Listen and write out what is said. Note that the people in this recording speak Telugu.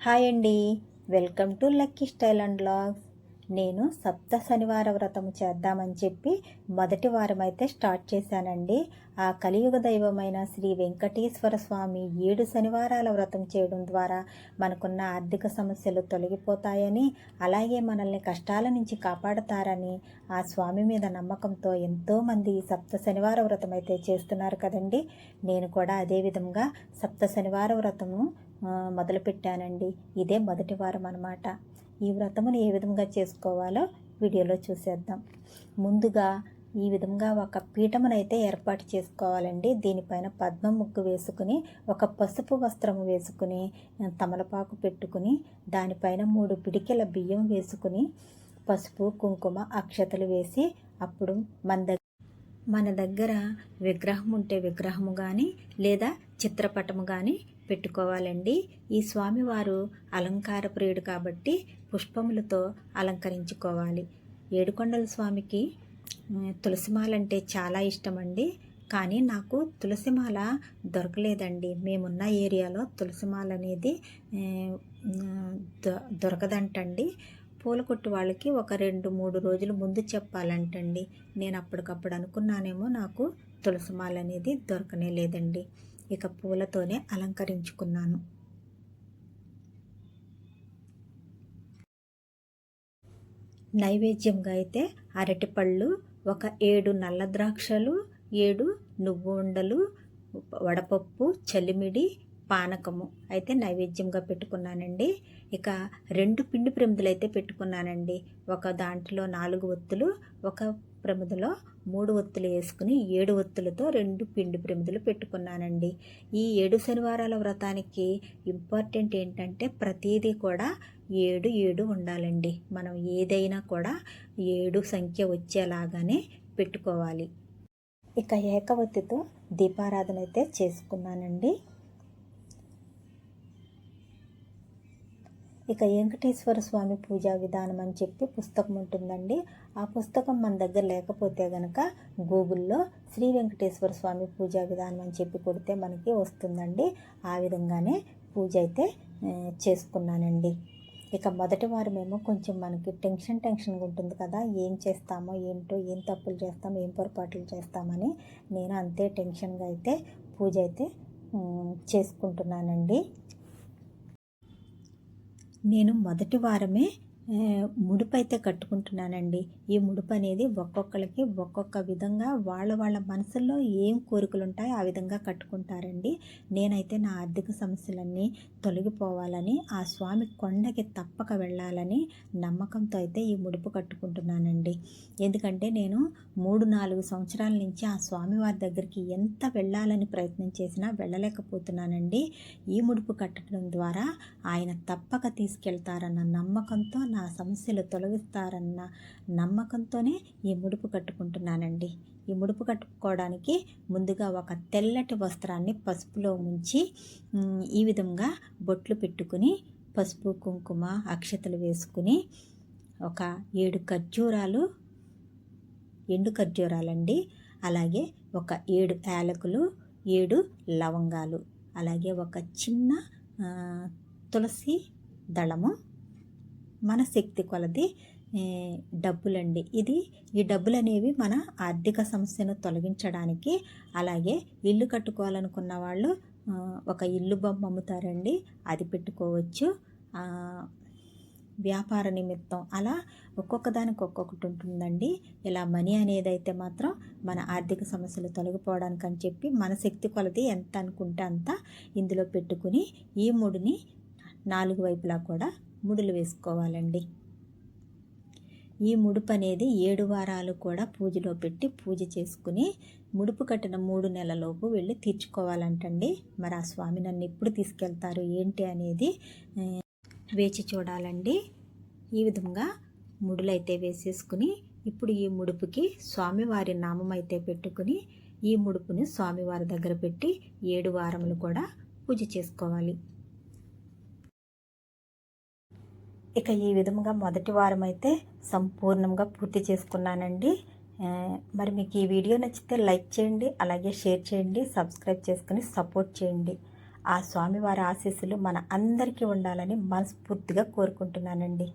హాయ్ అండి. Welcome to lucky style and blogs నేను సప్త శనివార వ్రతం చేద్దామని చెప్పి మొదటి వారం అయితే స్టార్ట్ చేశానండి. ఆ కలియుగ దైవమైన శ్రీ వెంకటేశ్వర స్వామి ఏడు శనివారాల వ్రతం చేయడం ద్వారా మనకున్న ఆర్థిక సమస్యలు తొలగిపోతాయని అలాగే మనల్ని కష్టాల నుంచి కాపాడతారని ఆ స్వామి మీద నమ్మకంతో ఎంతోమంది సప్త శనివార వ్రతం అయితే చేస్తున్నారు కదండి. నేను కూడా అదే విధంగా సప్త శనివార వ్రతము మొదలుపెట్టానండి. ఇదే మొదటి వారం అన్నమాట ఈ వ్రతమును ఏ విధంగా చేసుకోవాలో వీడియోలో చూసేద్దాం. ముందుగా ఈ విధంగా ఒక పీఠమునైతే ఏర్పాటు చేసుకోవాలండి. దీనిపైన పద్మ ముగ్గు వేసుకుని ఒక పసుపు వస్త్రము వేసుకుని తమలపాకు పెట్టుకుని దానిపైన మూడు పిడికెల బియ్యం వేసుకుని పసుపు కుంకుమ అక్షతలు వేసి అప్పుడు మన మన దగ్గర విగ్రహం ఉంటే విగ్రహము కానీ లేదా చిత్రపటము కానీ పెట్టుకోవాలండి. ఈ స్వామివారు అలంకార ప్రియుడు కాబట్టి పుష్పములతో అలంకరించుకోవాలి. ఏడుకొండల స్వామికి తులసిమాలంటే చాలా ఇష్టమండి. కానీ నాకు తులసిమాల దొరకలేదండి. మేమున్న ఏరియాలో తులసిమాల అనేది దొ దొరకదంటండి. పూల కొట్టు వాళ్ళకి ఒక రెండు మూడు రోజుల ముందు చెప్పాలంటండి. నేను అప్పటికప్పుడు అనుకున్నానేమో నాకు తులసిమాల అనేది దొరకనే లేదండి. ఇక పూలతోనే అలంకరించుకున్నాను. నైవేద్యంగా అయితే అరటిపళ్ళు ఒక ఏడు నల్ల ద్రాక్షలు ఏడు నువ్వు ఉండలు వడపప్పు చలిమిడి పానకము అయితే నైవేద్యంగా పెట్టుకున్నానండి. ఇక రెండు పిండి ప్రమిదలు అయితే పెట్టుకున్నానండి. ఒక దాంట్లో నాలుగు ఒత్తులు ఒక ప్రమిదలో మూడు ఒత్తులు వేసుకుని ఏడు ఒత్తులతో రెండు పిండి ప్రమిదలు పెట్టుకున్నానండి. ఈ ఏడు శనివారాల వ్రతానికి ఇంపార్టెంట్ ఏంటంటే ప్రతిదీ కూడా ఏడు ఏడు ఉండాలండి. మనం ఏదైనా కూడా ఏడు సంఖ్య వచ్చేలాగానే పెట్టుకోవాలి. ఇక ఏకవత్తితో దీపారాధన అయితే చేసుకున్నానండి. ఇక వెంకటేశ్వర స్వామి పూజా విధానం అని చెప్పి పుస్తకం ఉంటుందండి. ఆ పుస్తకం మన దగ్గర లేకపోతే గనక గూగుల్లో శ్రీ వెంకటేశ్వర స్వామి పూజా విధానం అని చెప్పి కొడితే మనకి వస్తుందండి. ఆ విధంగానే పూజ అయితే చేసుకున్నానండి. ఇక మొదటి వారమేమో కొంచెం మనకి టెన్షన్ టెన్షన్గా ఉంటుంది కదా ఏం చేస్తామో ఏంటో ఏం తప్పులు చేస్తామో ఏం పొరపాట్లు చేస్తామని నేను అంతే టెన్షన్గా అయితే పూజ అయితే చేసుకుంటున్నానండి. నేను మొదటి వారమే ముడుపు అయితే కట్టుకుంటున్నానండి. ఈ ముడుపు అనేది ఒక్కొక్కరికి ఒక్కొక్క విధంగా వాళ్ళ వాళ్ళ మనసుల్లో ఏం కోరికలు ఉంటాయో ఆ విధంగా కట్టుకుంటారండి. నేనైతే నా ఆర్థిక సమస్యలన్నీ తొలగిపోవాలని ఆ స్వామి కొండకి తప్పక వెళ్ళాలని నమ్మకంతో అయితే ఈ ముడుపు కట్టుకుంటున్నానండి. ఎందుకంటే నేను మూడు నాలుగు సంవత్సరాల నుంచి ఆ స్వామివారి దగ్గరికి ఎంత వెళ్ళాలని ప్రయత్నం చేసినా వెళ్ళలేకపోతున్నానండి. ఈ ముడుపు కట్టడం ద్వారా ఆయన తప్పక తీసుకెళ్తారన్న నమ్మకంతో నా సమస్యలు తొలగిస్తారన్న నమ్మకంతోనే ఈ ముడుపు కట్టుకుంటున్నానండి. ఈ ముడుపు కట్టుకోవడానికి ముందుగా ఒక తెల్లటి వస్త్రాన్ని పసుపులో ముంచి ఈ విధంగా బొట్లు పెట్టుకుని పసుపు కుంకుమ అక్షతలు వేసుకుని ఒక ఏడు ఖర్జూరాలు ఎండు ఖర్జూరాలండి. అలాగే ఒక ఏడు యాలకులు ఏడు లవంగాలు. అలాగే ఒక చిన్న తులసి దళము మన శక్తి కొలది డబ్బులండి. ఇది ఈ డబ్బులు అనేవి మన ఆర్థిక సమస్యను తొలగించడానికి అలాగే ఇల్లు కట్టుకోవాలనుకున్న వాళ్ళు ఒక ఇల్లు బొమ్మ అమ్ముతారండి. అది పెట్టుకోవచ్చు. వ్యాపార నిమిత్తం. అలా ఒక్కొక్క దానికి ఒక్కొక్కటి ఉంటుందండి. ఇలా మనీ అనేది అయితే మాత్రం మన ఆర్థిక సమస్యలు తొలగిపోవడానికి అని చెప్పి మన శక్తి కొలది ఎంత అనుకుంటే అంత ఇందులో పెట్టుకుని ఈ మూడుని నాలుగు వైపులా కూడా ముడులు వేసుకోవాలండి. ఈ ముడుపు అనేది ఏడు వారాలు కూడా పూజలో పెట్టి పూజ చేసుకుని ముడుపు కట్టిన మూడు నెలలలోపు వెళ్ళి తీర్చుకోవాలంటండి. మరి ఆ స్వామి నన్ను ఎప్పుడు తీసుకెళ్తారు? ఏంటి అనేది వేచి చూడాలండి. ఈ విధంగా ముడులైతే వేసేసుకుని ఇప్పుడు ఈ ముడుపుకి స్వామివారి నామం అయితే పెట్టుకుని ఈ ముడుపుని స్వామివారి దగ్గర పెట్టి ఏడు వారములు కూడా పూజ చేసుకోవాలి. ఇక ఈ విధంగా మొదటి వారం అయితే సంపూర్ణంగా పూర్తి చేసుకున్నానండి. మరి మీకు ఈ వీడియో నచ్చితే లైక్ చేయండి అలాగే షేర్ చేయండి సబ్స్క్రైబ్ చేసుకుని సపోర్ట్ చేయండి. ఆ స్వామివారి ఆశీస్సులు మన అందరికీ ఉండాలని మనస్ఫూర్తిగా కోరుకుంటున్నానండి.